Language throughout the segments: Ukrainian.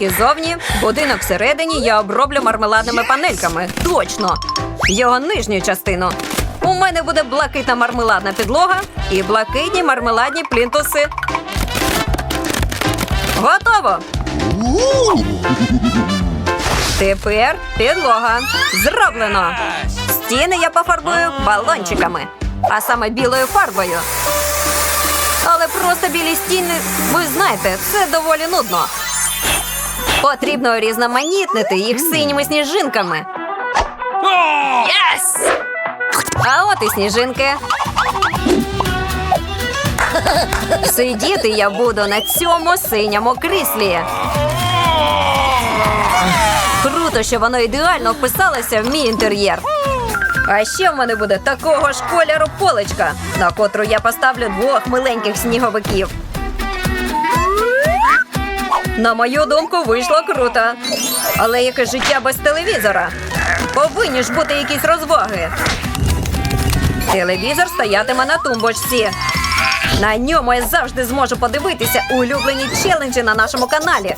І зовні будинок всередині я оброблю мармеладними панельками. Точно! Його нижню частину. У мене буде блакитна мармеладна підлога і блакитні мармеладні плінтуси. Готово! Тепер підлога. Зроблено. Стіни я пофарбую балончиками, а саме білою фарбою. Але просто білі стіни, ви знаєте, це доволі нудно. Потрібно різноманітнити їх синіми сніжинками. А от і сніжинки. Сидіти я буду на цьому синьому кріслі. Круто, що воно ідеально вписалося в мій інтер'єр. А ще в мене буде такого ж кольору поличка, на котру я поставлю двох миленьких сніговиків. На мою думку, вийшло круто. Але яке життя без телевізора? Повинні ж бути якісь розваги. Телевізор стоятиме на тумбочці. На ньому я завжди зможу подивитися улюблені челенджі на нашому каналі.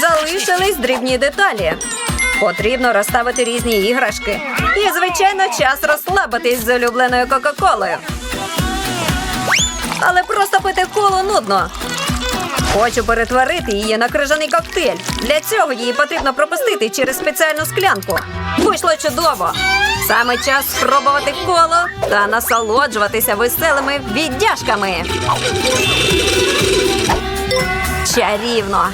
Залишились дрібні деталі. Потрібно розставити різні іграшки. І, звичайно, час розслабитись з улюбленою Кока-Колою. Але просто пити колу нудно. Хочу перетворити її на крижаний коктейль. Для цього її потрібно пропустити через спеціальну склянку. Вийшло чудово. Саме час спробувати коло та насолоджуватися веселими віддяжками. Чарівно.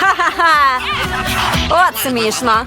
Ха-ха-ха! От смішно.